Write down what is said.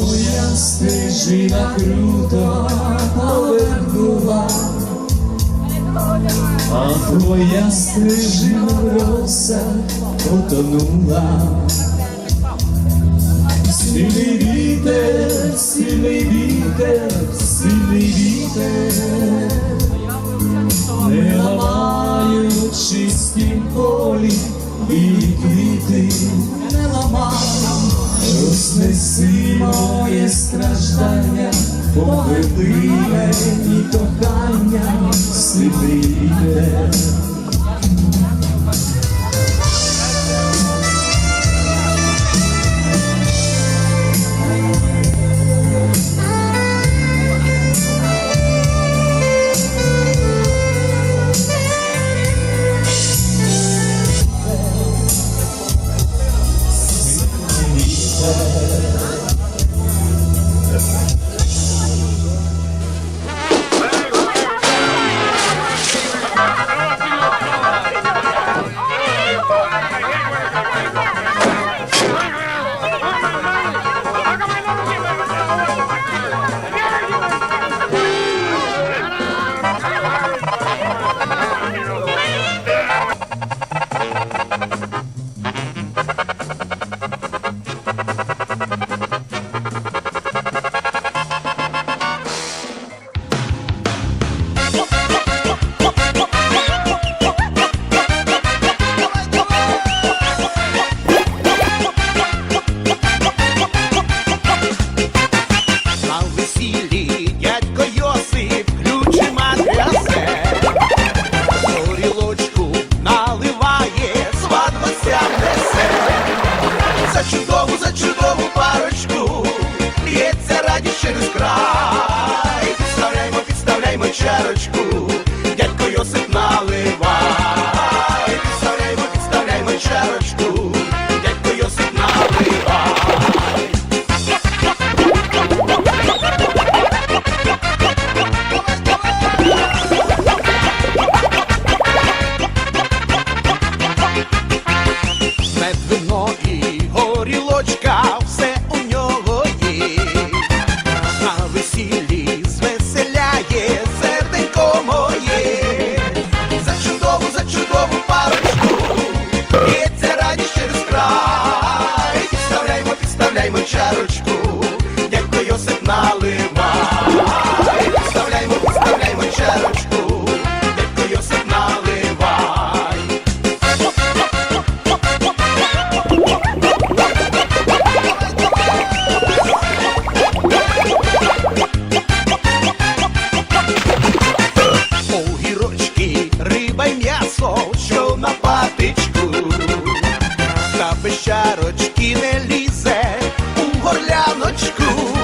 моя стежина круто повернула, а твоя стежина в росах потонула. Сильний вітер, сильний вітер, сильний вітер, не ламають чисті полі і квіти, не ламають, рознеси моє страждання, поведи мені кохання, сильний shadow Oh.